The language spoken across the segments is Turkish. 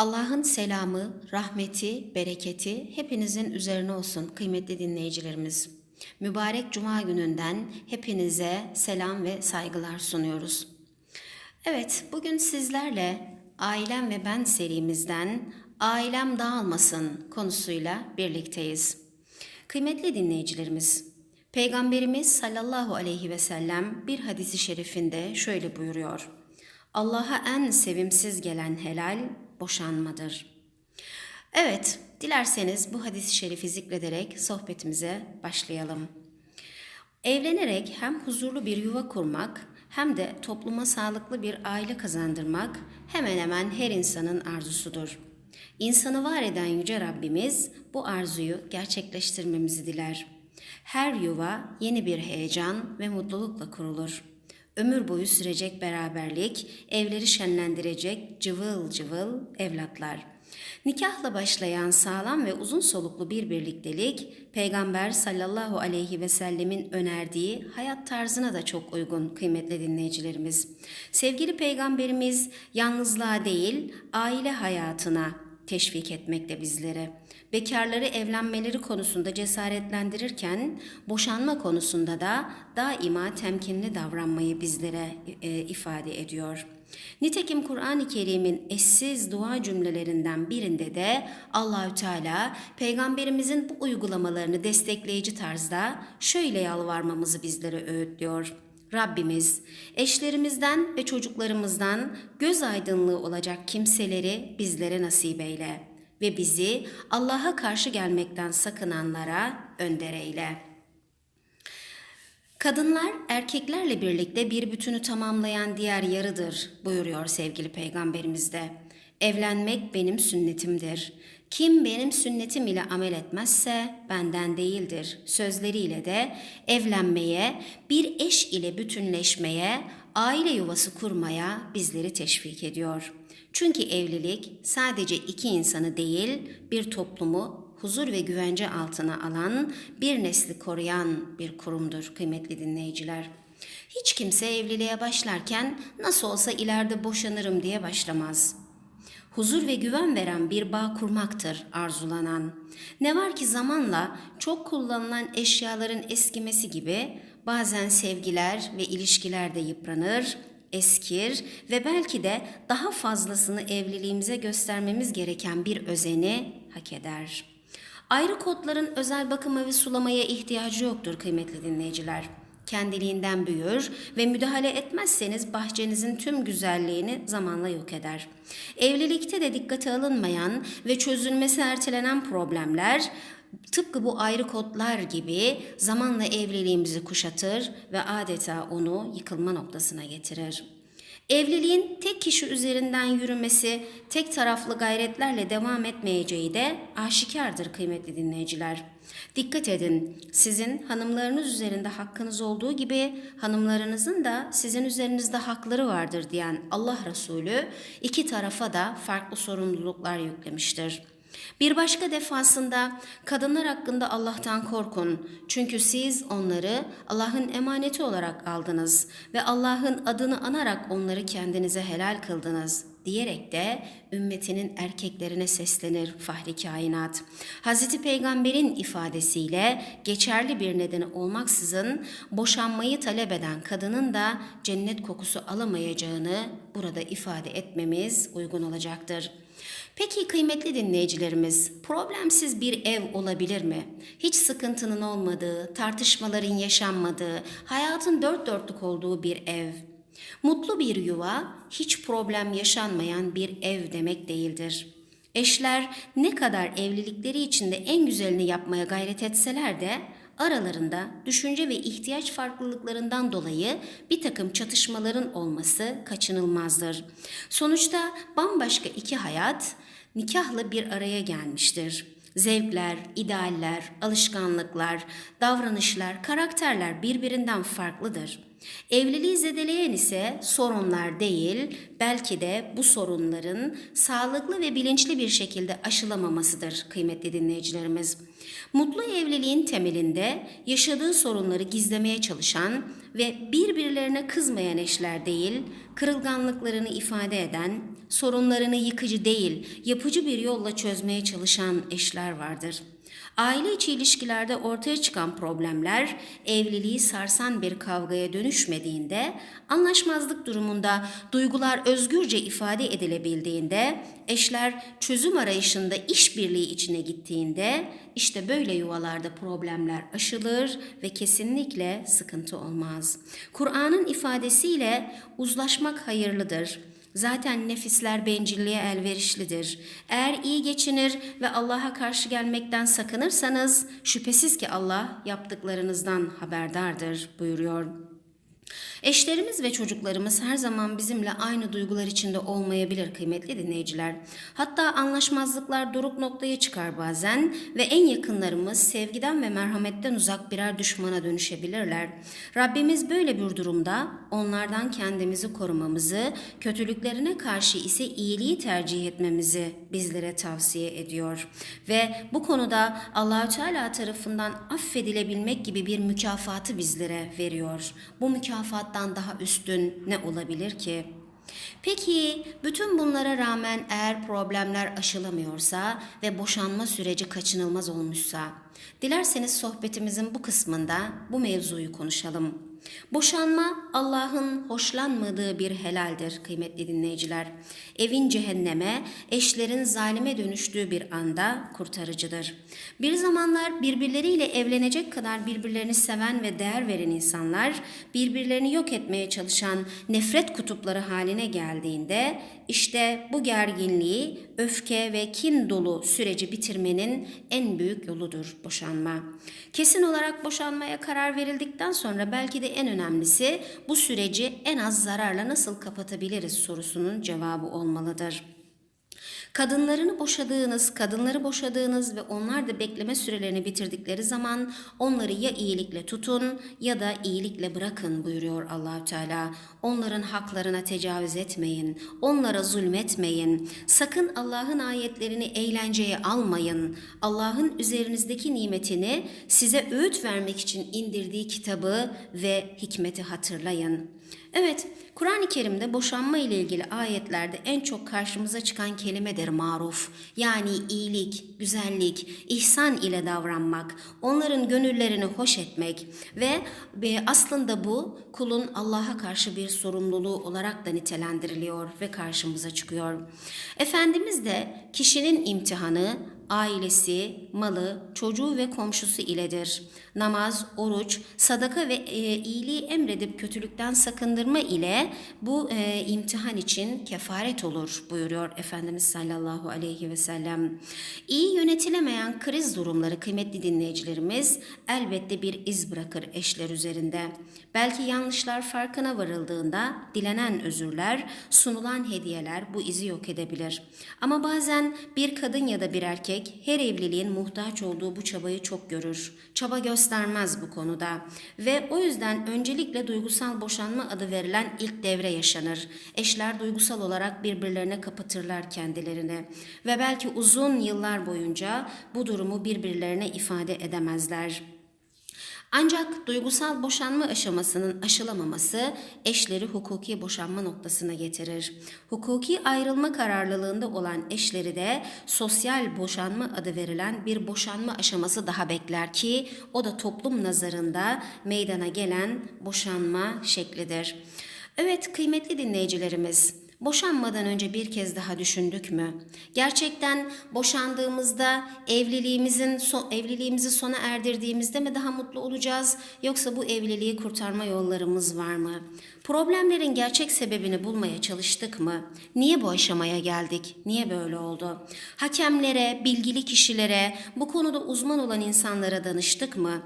Allah'ın selamı, rahmeti, bereketi hepinizin üzerine olsun kıymetli dinleyicilerimiz. Mübarek Cuma gününden hepinize selam ve saygılar sunuyoruz. Evet, bugün sizlerle Ailem ve Ben serimizden Ailem Dağılmasın konusuyla birlikteyiz. Kıymetli dinleyicilerimiz, Peygamberimiz sallallahu aleyhi ve sellem bir hadisi şerifinde şöyle buyuruyor. Allah'a en sevimsiz gelen helal boşanmadır. Evet, dilerseniz bu hadis-i şerifi zikrederek sohbetimize başlayalım. Evlenerek hem huzurlu bir yuva kurmak hem de topluma sağlıklı bir aile kazandırmak hemen hemen her insanın arzusudur. İnsanı var eden yüce Rabbimiz bu arzuyu gerçekleştirmemizi diler. Her yuva yeni bir heyecan ve mutlulukla kurulur. Ömür boyu sürecek beraberlik, evleri şenlendirecek cıvıl cıvıl evlatlar. Nikahla başlayan sağlam ve uzun soluklu bir birliktelik, Peygamber sallallahu aleyhi ve sellemin önerdiği hayat tarzına da çok uygun kıymetli dinleyicilerimiz. Sevgili Peygamberimiz yalnızlığa değil, aile hayatına teşvik etmekte bizlere. Bekarları evlenmeleri konusunda cesaretlendirirken boşanma konusunda da daima temkinli davranmayı bizlere e, ifade ediyor. Nitekim Kur'an-ı Kerim'in eşsiz dua cümlelerinden birinde de Allahü Teala peygamberimizin bu uygulamalarını destekleyici tarzda şöyle yalvarmamızı bizlere öğütlüyor. Rabbimiz eşlerimizden ve çocuklarımızdan göz aydınlığı olacak kimseleri bizlere nasip eyle ve bizi Allah'a karşı gelmekten sakınanlara önder eyle. Kadınlar erkeklerle birlikte bir bütünü tamamlayan diğer yarıdır buyuruyor sevgili peygamberimiz de. Evlenmek benim sünnetimdir. Kim benim sünnetim ile amel etmezse benden değildir. Sözleriyle de evlenmeye, bir eş ile bütünleşmeye, aile yuvası kurmaya bizleri teşvik ediyor. Çünkü evlilik sadece iki insanı değil, bir toplumu huzur ve güvence altına alan, bir nesli koruyan bir kurumdur kıymetli dinleyiciler. Hiç kimse evliliğe başlarken nasıl olsa ileride boşanırım diye başlamaz. Huzur ve güven veren bir bağ kurmaktır arzulanan. Ne var ki zamanla çok kullanılan eşyaların eskimesi gibi bazen sevgiler ve ilişkiler de yıpranır, eskir ve belki de daha fazlasını evliliğimize göstermemiz gereken bir özeni hak eder. Ayrı kodların özel bakıma ve sulamaya ihtiyacı yoktur kıymetli dinleyiciler. Kendiliğinden büyür ve müdahale etmezseniz bahçenizin tüm güzelliğini zamanla yok eder. Evlilikte de dikkate alınmayan ve çözülmesi ertelenen problemler tıpkı bu ayrı kodlar gibi zamanla evliliğimizi kuşatır ve adeta onu yıkılma noktasına getirir. Evliliğin tek kişi üzerinden yürümesi, tek taraflı gayretlerle devam etmeyeceği de aşikardır kıymetli dinleyiciler. Dikkat edin, sizin hanımlarınız üzerinde hakkınız olduğu gibi hanımlarınızın da sizin üzerinizde hakları vardır diyen Allah Resulü iki tarafa da farklı sorumluluklar yüklemiştir. Bir başka defasında kadınlar hakkında Allah'tan korkun. Çünkü siz onları Allah'ın emaneti olarak aldınız ve Allah'ın adını anarak onları kendinize helal kıldınız diyerek de ümmetinin erkeklerine seslenir fahri kainat. Hazreti Peygamber'in ifadesiyle geçerli bir nedeni olmaksızın boşanmayı talep eden kadının da cennet kokusu alamayacağını burada ifade etmemiz uygun olacaktır. Peki kıymetli dinleyicilerimiz, problemsiz bir ev olabilir mi? Hiç sıkıntının olmadığı, tartışmaların yaşanmadığı, hayatın dört dörtlük olduğu bir ev. Mutlu bir yuva, hiç problem yaşanmayan bir ev demek değildir. Eşler ne kadar evlilikleri içinde en güzelini yapmaya gayret etseler de aralarında düşünce ve ihtiyaç farklılıklarından dolayı bir takım çatışmaların olması kaçınılmazdır. Sonuçta bambaşka iki hayat nikahla bir araya gelmiştir. Zevkler, idealler, alışkanlıklar, davranışlar, karakterler birbirinden farklıdır. Evliliği zedeleyen ise sorunlar değil, belki de bu sorunların sağlıklı ve bilinçli bir şekilde aşılamamasıdır kıymetli dinleyicilerimiz. Mutlu evliliğin temelinde yaşadığı sorunları gizlemeye çalışan ve birbirlerine kızmayan eşler değil, kırılganlıklarını ifade eden, sorunlarını yıkıcı değil, yapıcı bir yolla çözmeye çalışan eşler vardır. Aile içi ilişkilerde ortaya çıkan problemler evliliği sarsan bir kavgaya dönüşmediğinde, anlaşmazlık durumunda duygular özgürce ifade edilebildiğinde, eşler çözüm arayışında işbirliği içine gittiğinde işte böyle yuvalarda problemler aşılır ve kesinlikle sıkıntı olmaz. Kur'an'ın ifadesiyle uzlaşmak hayırlıdır. Zaten nefisler bencilliğe elverişlidir. Eğer iyi geçinir ve Allah'a karşı gelmekten sakınırsanız şüphesiz ki Allah yaptıklarınızdan haberdardır buyuruyor. Eşlerimiz ve çocuklarımız her zaman bizimle aynı duygular içinde olmayabilir kıymetli dinleyiciler. Hatta anlaşmazlıklar doruk noktaya çıkar bazen ve en yakınlarımız sevgiden ve merhametten uzak birer düşmana dönüşebilirler. Rabbimiz böyle bir durumda onlardan kendimizi korumamızı, kötülüklerine karşı ise iyiliği tercih etmemizi bizlere tavsiye ediyor. Ve bu konuda Allahü Teala tarafından affedilebilmek gibi bir mükafatı bizlere veriyor. Bu mükafattan daha üstün ne olabilir ki? Peki bütün bunlara rağmen eğer problemler aşılamıyorsa ve boşanma süreci kaçınılmaz olmuşsa, dilerseniz sohbetimizin bu kısmında bu mevzuyu konuşalım. Boşanma Allah'ın hoşlanmadığı bir helaldir kıymetli dinleyiciler. Evin cehenneme, eşlerin zalime dönüştüğü bir anda kurtarıcıdır. Bir zamanlar birbirleriyle evlenecek kadar birbirlerini seven ve değer veren insanlar birbirlerini yok etmeye çalışan nefret kutupları haline geldiğinde işte bu gerginliği, öfke ve kin dolu süreci bitirmenin en büyük yoludur boşanma. Kesin olarak boşanmaya karar verildikten sonra belki de en önemlisi bu süreci en az zararla nasıl kapatabiliriz sorusunun cevabı olmalıdır. Kadınlarını boşadığınız, kadınları boşadığınız ve onlar da bekleme sürelerini bitirdikleri zaman onları ya iyilikle tutun ya da iyilikle bırakın buyuruyor Allahü Teala. Onların haklarına tecavüz etmeyin, onlara zulmetmeyin. Sakın Allah'ın ayetlerini eğlenceye almayın. Allah'ın üzerinizdeki nimetini size öğüt vermek için indirdiği kitabı ve hikmeti hatırlayın. Evet, Kur'an-ı Kerim'de boşanma ile ilgili ayetlerde en çok karşımıza çıkan kelimedir maruf. Yani iyilik, güzellik, ihsan ile davranmak, onların gönüllerini hoş etmek ve aslında bu kulun Allah'a karşı bir sorumluluğu olarak da nitelendiriliyor ve karşımıza çıkıyor. Efendimiz de kişinin imtihanı ailesi, malı, çocuğu ve komşusu iledir. Namaz, oruç, sadaka ve e, iyiliği emredip kötülükten sakındırma ile bu e, imtihan için kefaret olur buyuruyor Efendimiz sallallahu aleyhi ve sellem. İyi yönetilemeyen kriz durumları kıymetli dinleyicilerimiz elbette bir iz bırakır eşler üzerinde. Belki yanlışlar farkına varıldığında dilenen özürler, sunulan hediyeler bu izi yok edebilir. Ama bazen bir kadın ya da bir erkek her evliliğin muhtaç olduğu bu çabayı çok görür. Çaba göstermez bu konuda ve o yüzden öncelikle duygusal boşanma adı verilen ilk devre yaşanır. Eşler duygusal olarak birbirlerine kapatırlar kendilerini ve belki uzun yıllar boyunca bu durumu birbirlerine ifade edemezler. Ancak duygusal boşanma aşamasının aşılamaması eşleri hukuki boşanma noktasına getirir. Hukuki ayrılma kararlılığında olan eşleri de sosyal boşanma adı verilen bir boşanma aşaması daha bekler ki o da toplum nazarında meydana gelen boşanma şeklidir. Evet kıymetli dinleyicilerimiz, Boşanmadan önce bir kez daha düşündük mü? Gerçekten boşandığımızda evliliğimizin so evliliğimizi sona erdirdiğimizde mi daha mutlu olacağız yoksa bu evliliği kurtarma yollarımız var mı? Problemlerin gerçek sebebini bulmaya çalıştık mı? Niye bu aşamaya geldik? Niye böyle oldu? Hakemlere, bilgili kişilere, bu konuda uzman olan insanlara danıştık mı?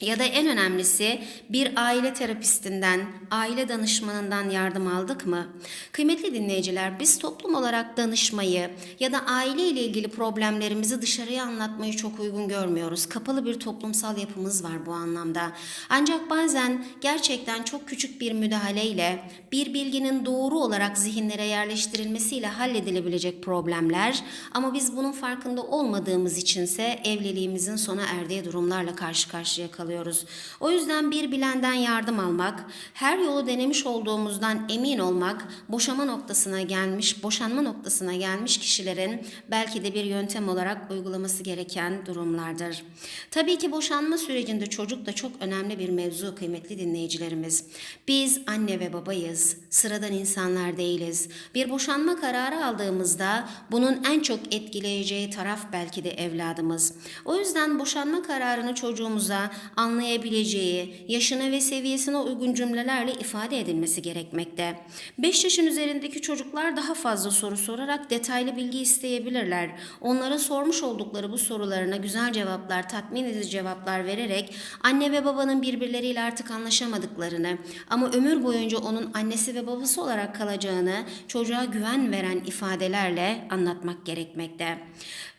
Ya da en önemlisi bir aile terapistinden, aile danışmanından yardım aldık mı? Kıymetli dinleyiciler, biz toplum olarak danışmayı ya da aile ile ilgili problemlerimizi dışarıya anlatmayı çok uygun görmüyoruz. Kapalı bir toplumsal yapımız var bu anlamda. Ancak bazen gerçekten çok küçük bir müdahaleyle bir bilginin doğru olarak zihinlere yerleştirilmesiyle halledilebilecek problemler ama biz bunun farkında olmadığımız içinse evliliğimizin sona erdiği durumlarla karşı karşıya kalıyoruz. O yüzden bir bilenden yardım almak, her yolu denemiş olduğumuzdan emin olmak, boşama noktasına gelmiş, boşanma noktasına gelmiş kişilerin belki de bir yöntem olarak uygulaması gereken durumlardır. Tabii ki boşanma sürecinde çocuk da çok önemli bir mevzu kıymetli dinleyicilerimiz. Biz anne ve babayız, sıradan insanlar değiliz. Bir boşanma kararı aldığımızda bunun en çok etkileyeceği taraf belki de evladımız. O yüzden boşanma kararını çocuğumuza anlayabileceği, yaşına ve seviyesine uygun cümlelerle ifade edilmesi gerekmekte. 5 yaşın üzerindeki çocuklar daha fazla soru sorarak detaylı bilgi isteyebilirler. Onlara sormuş oldukları bu sorularına güzel cevaplar, tatmin edici cevaplar vererek anne ve babanın birbirleriyle artık anlaşamadıklarını ama ömür boyunca onun annesi ve babası olarak kalacağını çocuğa güven veren ifadelerle anlatmak gerekmekte.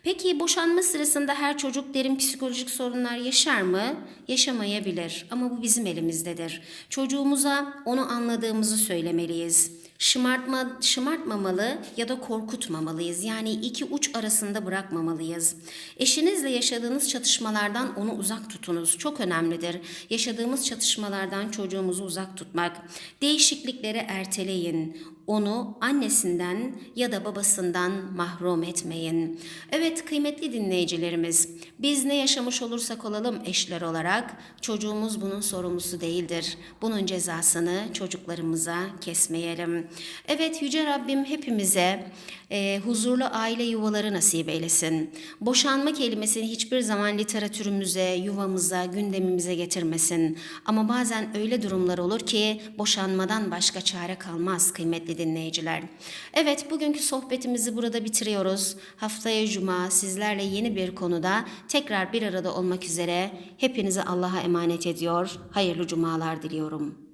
Peki boşanma sırasında her çocuk derin psikolojik sorunlar yaşar mı? Yaşamayabilir ama bu bizim elimizdedir. Çocuğumuza onu anladığımızı söylemeliyiz. Şımartma, şımartmamalı ya da korkutmamalıyız. Yani iki uç arasında bırakmamalıyız. Eşinizle yaşadığınız çatışmalardan onu uzak tutunuz. Çok önemlidir. Yaşadığımız çatışmalardan çocuğumuzu uzak tutmak. Değişiklikleri erteleyin. Onu annesinden ya da babasından mahrum etmeyin. Evet kıymetli dinleyicilerimiz, biz ne yaşamış olursak olalım eşler olarak çocuğumuz bunun sorumlusu değildir. Bunun cezasını çocuklarımıza kesmeyelim. Evet Yüce Rabbim hepimize e, huzurlu aile yuvaları nasip eylesin. Boşanma kelimesini hiçbir zaman literatürümüze, yuvamıza, gündemimize getirmesin. Ama bazen öyle durumlar olur ki boşanmadan başka çare kalmaz kıymetli dinleyiciler. Evet bugünkü sohbetimizi burada bitiriyoruz. Haftaya cuma sizlerle yeni bir konuda tekrar bir arada olmak üzere hepinizi Allah'a emanet ediyor. Hayırlı cumalar diliyorum.